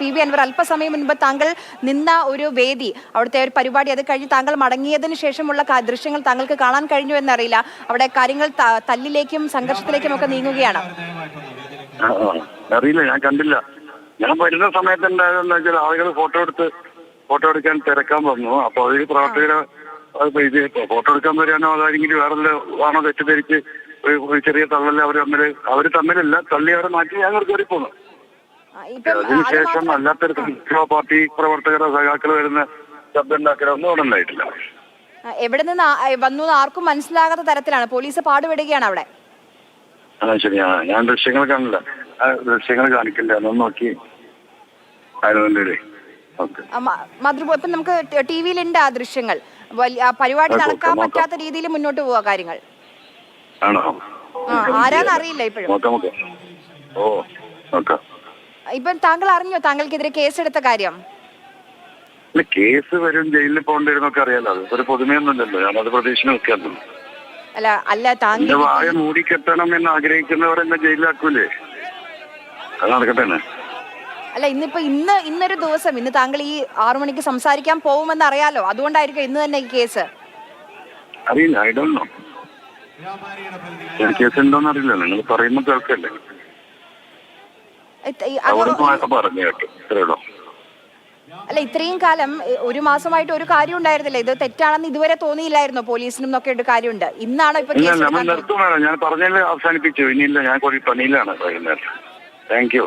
P V Anwar അല്പസമയം മുൻപ് താങ്കൾ നിന്ന ഒരു വേദി അവിടുത്തെ ഒരു പരിപാടി അത് കഴിഞ്ഞ് താങ്കൾ മടങ്ങിയതിന് ശേഷമുള്ള ദൃശ്യങ്ങൾ താങ്കൾക്ക് കാണാൻ കഴിഞ്ഞു എന്നറിയില്ല. അവിടെ കാര്യങ്ങൾ തല്ലിലേക്കും സംഘർഷത്തിലേക്കും ഒക്കെ നീങ്ങുകയാണ്. അറിയില്ല ഞാൻ കണ്ടില്ല. ഞാൻ വരുന്ന സമയത്ത് എന്തായാലും ആളുകൾ ഫോട്ടോ എടുത്ത് ഫോട്ടോ എടുക്കാൻ തിരക്കാൻ വന്നു. അപ്പൊ അതിൽ പ്രവർത്തകരെ ഇത് ഫോട്ടോ എടുക്കാൻ വരാനോ അതായിരിക്കും വേറെ ആണോ തെറ്റിദ്ധരിച്ച് ഒരു ചെറിയ തള്ളൽ അവർ തമ്മിൽ അവർ തമ്മിലല്ല തള്ളി അവരെ മാറ്റി ഞാൻ കയറി പോന്നു അതിനുശേഷം അല്ലാത്തൊരു അല്ലാത്തൊരു പാർട്ടി പ്രവർത്തകരോ സഖാക്കൾ വരുന്ന ശബ്ദം ഉണ്ടാക്കലോ ഒന്നും അവിടെ ഉണ്ടായിട്ടില്ല. എവിടെ നിന്ന് വന്നു ആർക്കും മനസ്സിലാകാത്ത തരത്തിലാണ്. പോലീസ് പാടുപെടുകയാണ് അവിടെ. ഞാൻ ദൃശ്യങ്ങൾ കാണില്ല ദൃശ്യങ്ങൾ കാണിക്കില്ല. അതൊന്നും നോക്കി. ആയതുകൊണ്ടേ ഓക്കെ. ആ, മ- മാതൃഭൂ ഇപ്പൊ നമുക്ക് ടി വിയിലുണ്ട് ആ ദൃശ്യങ്ങൾ. പരിപാടി നടക്കാൻ പറ്റാത്ത രീതിയിൽ മുന്നോട്ട് പോവാ കാര്യങ്ങൾ. ആണോ? ആ ആരാന്ന് അറിയില്ല ഇപ്പോഴും. നോക്കാം നോക്കാം. ഓ നോക്കാം. ഇപ്പം താങ്കൾ അറിഞ്ഞോ താങ്കൾക്കെതിരെ കേസെടുത്ത കാര്യം? ഇല്ല കേസ് വരും ജയിലിൽ പോകേണ്ടിരുന്നൊക്കെ അറിയാലോ. അത് ഒരു പുതുമയൊന്നുമില്ലല്ലോ. ഞാനത് പ്രതീക്ഷ അല്ല അല്ല താങ്കൾ എന്റെ വായ മൂടിക്കെട്ടണം എന്ന് ആഗ്രഹിക്കുന്നവർ എന്നെ ജയിലിലാക്കൂലേ? അത് നടക്കട്ടെ തന്നെ. അല്ല ഇന്നിപ്പോ ഇന്ന് ഇന്നൊരു ദിവസം ഇന്ന് താങ്കൾ ഈ ആറു മണിക്ക് സംസാരിക്കാൻ പോകുമെന്ന് അറിയാലോ. അതുകൊണ്ടായിരിക്കും ഇന്ന് തന്നെ ഈ കേസ്. അറിയില്ല ഐ ഡോണ്ട് നോ കേസ് ഉണ്ടോന്ന് അറിയില്ല. നിങ്ങൾ പറയുമ്പോൾ കേൾക്കല്ലേ ഇത് ഈ- അത് അവിടെ പോയപ്പോ പറഞ്ഞു കേട്ടു. ഇത്രയുള്ളൂ അല്ല ഇത്രയും കാലം ഒരു മാസമായിട്ട് ഒരു കാര്യം ഉണ്ടായിരുന്നില്ല. ഇത് തെറ്റാണെന്ന് ഇതുവരെ തോന്നിയില്ലായിരുന്നു? പോലീസിനും ഒക്കെ ഒരു കാര്യമുണ്ട്. ഇന്നാണോ ഇപ്പൊ ഞാൻ പറഞ്ഞതിൽ അവസാനിപ്പിച്ചു. ഇനിയില്ല ഞാൻ പണിയിലാണ് വൈകുന്നേരം. Thank you